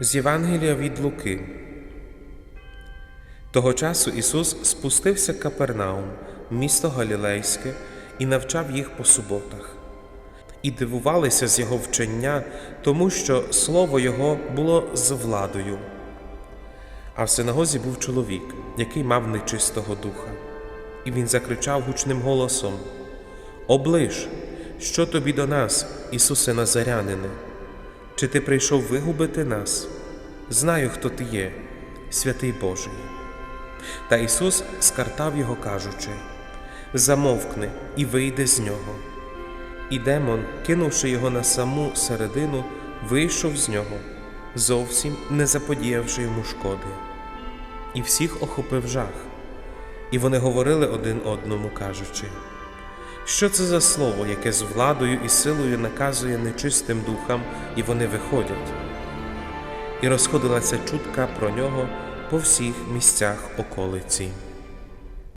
З Євангелія від Луки. Того часу Ісус спустився Капернаум, місто Галілейське, і навчав їх по суботах. І дивувалися з Його вчення, тому що слово Його було з владою. А в синагозі був чоловік, який мав нечистого духа. І він закричав гучним голосом: Оближ, що тобі до нас, Ісусе Назарянине? Чи ти прийшов вигубити нас? Знаю, хто ти є, святий Божий. Та Ісус скартав його, кажучи: Замовкни і вийди з нього. І демон, кинувши його на саму середину, вийшов з нього, зовсім не заподіявши йому шкоди. І всіх охопив жах. І вони говорили один одному, кажучи, що це за слово, яке з владою і силою наказує нечистим духам, і вони виходять. І розходилася чутка про нього по всіх місцях околиці.